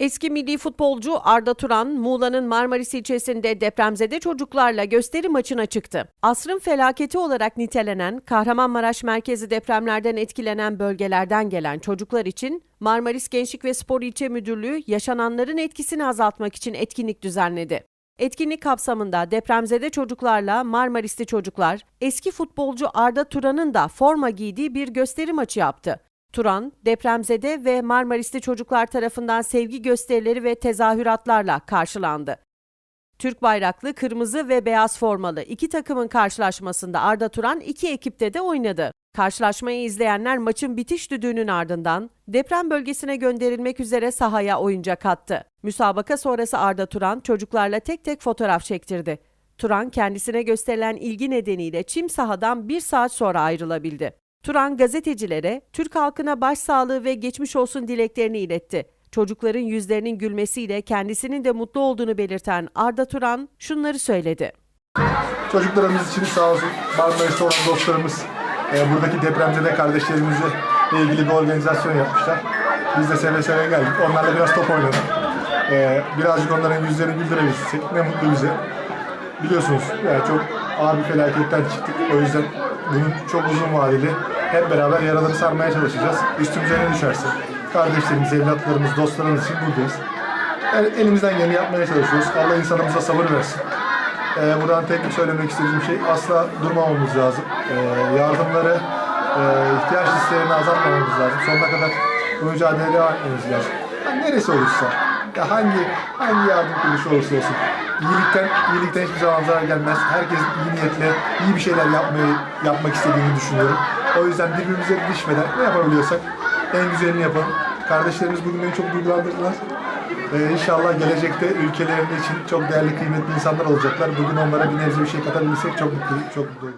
Eski milli futbolcu Arda Turan, Muğla'nın Marmaris ilçesinde depremzede çocuklarla gösteri maçına çıktı. Asrın felaketi olarak nitelenen Kahramanmaraş merkezi depremlerden etkilenen bölgelerden gelen çocuklar için Marmaris Gençlik ve Spor İlçe Müdürlüğü yaşananların etkisini azaltmak için etkinlik düzenledi. Etkinlik kapsamında depremzede çocuklarla Marmarisli çocuklar, eski futbolcu Arda Turan'ın da forma giydiği bir gösteri maçı yaptı. Turan, depremzede ve Marmarisli çocuklar tarafından sevgi gösterileri ve tezahüratlarla karşılandı. Türk bayraklı kırmızı ve beyaz formalı iki takımın karşılaşmasında Arda Turan iki ekipte de oynadı. Karşılaşmayı izleyenler maçın bitiş düdüğünün ardından deprem bölgesine gönderilmek üzere sahaya oyuncak attı. Müsabaka sonrası Arda Turan çocuklarla tek tek fotoğraf çektirdi. Turan kendisine gösterilen ilgi nedeniyle çim sahadan bir saat sonra ayrılabildi. Turan gazetecilere Türk halkına başsağlığı ve geçmiş olsun dileklerini iletti. Çocukların yüzlerinin gülmesiyle kendisinin de mutlu olduğunu belirten Arda Turan şunları söyledi. Çocuklarımız için sağ olsun Marmaris'te olan dostlarımız e, buradaki depremzede kardeşlerimizle ilgili bir organizasyon yapmışlar. Biz de seve seve geldik. Onlarla biraz top oynadık. E, birazcık onların yüzlerini güldürebilsek ne mutlu bize. Biliyorsunuz yani çok ağır bir felaketten çıktık. O yüzden bunun çok uzun vadeli hep beraber yaraları sarmaya çalışacağız. Üstümüze ne düşerse. Kardeşlerimiz, evlatlarımız, dostlarımız için buradayız. Elimizden geleni yapmaya çalışıyoruz. Allah insanımıza sabır versin. Ee, buradan tek söylemek istediğim şey asla durmamamız lazım. Ee, yardımları, e, ihtiyaç listelerini azaltmamamız lazım. Sonuna kadar bu mücadeleye devam etmemiz lazım. Yani neresi olursa, ya hangi hangi yardım kuruluşu olursa olsun. İyilikten, iyilikten hiçbir zaman zarar gelmez. Herkes iyi niyetle, iyi bir şeyler yapmayı, yapmak istediğini düşünüyorum. O yüzden birbirimize düşmeden ne yapabiliyorsak en güzelini yapalım. Kardeşlerimiz bugün beni çok duygulandırdılar. Ee, inşallah gelecekte ülkelerinde için çok değerli, kıymetli insanlar olacaklar. Bugün onlara bir nebze bir şey katabilirsek çok mutluyum, çok mutluyum.